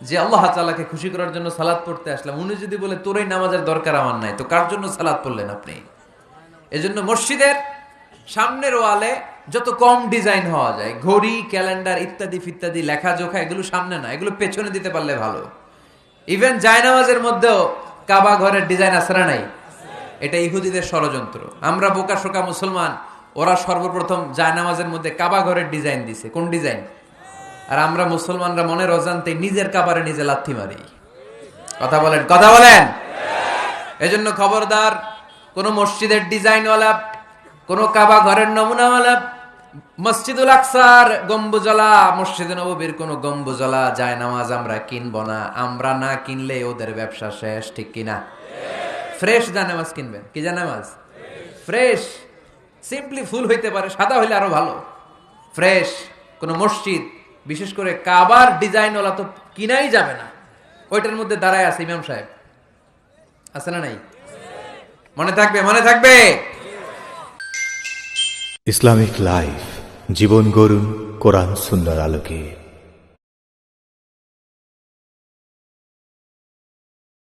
যে আল্লাহ তাআলাকে খুশি করার জন্য সালাদ পড়তে আসলাম, উনি যদি বলে, তোর এই নামাজের দরকার আমার নাই তো কার জন্য সালাদ পড়লেন আপনি? এজন্য মসজিদের সামনের ওয়ালে যত কম ডিজাইন হওয়া যায়, ঘড়ি, ক্যালেন্ডার ইত্যাদি ফিত্যাদি, লেখাজোখা, এগুলো সামনে না, এগুলো পেছনে দিতে পারলে ভালো। ইভেন জায়নামাজের মধ্যেও কাবা ঘরের ডিজাইন না নাই? এটা ইহুদিদের ষড়যন্ত্র। আমরা বোকা শোকা মুসলমান, ওরা সর্বপ্রথম জায়নামাজের মধ্যে কাবা ঘরের ডিজাইন দিছে। কোন ডিজাইন? আর আমরা মুসলমানরা মনের অজান্তে নিজের কাবারে নিজে লাথি মারি। কথা বলেন কথা বলেন। এজন্য খবরদার, কোন মসজিদের ডিজাইনওয়ালা, কোন কাবা ঘরের নমুনাওয়ালা, মসজিদুল আকসার গম্বুজলা মসজিদ নববীর কোন গম্বুজলা যায় নামাজ আমরা কিনবো না। আমরা না কিনলে ওদের ব্যবসা শেষ, ঠিক কিনা? ফ্রেশ জানামাজ কিনবেন। কি জানামাজ ফ্রেশ। সিম্পলি ফুল হইতে পারে, সাদা হইলে আরও ভালো। ফ্রেশ। কোন মসজিদ বিশেষ করে কাবার ডিজাইনওয়ালা তো কিনাই যাবে না। ওইটার মধ্যে দাঁড়ায় আছে ইমাম সাহেব। আছে না নাই? মনে থাকবে মনে থাকবে? ইসলামিক লাইফ, জীবন গড়ুন কোরআন সুন্দর আলোকে।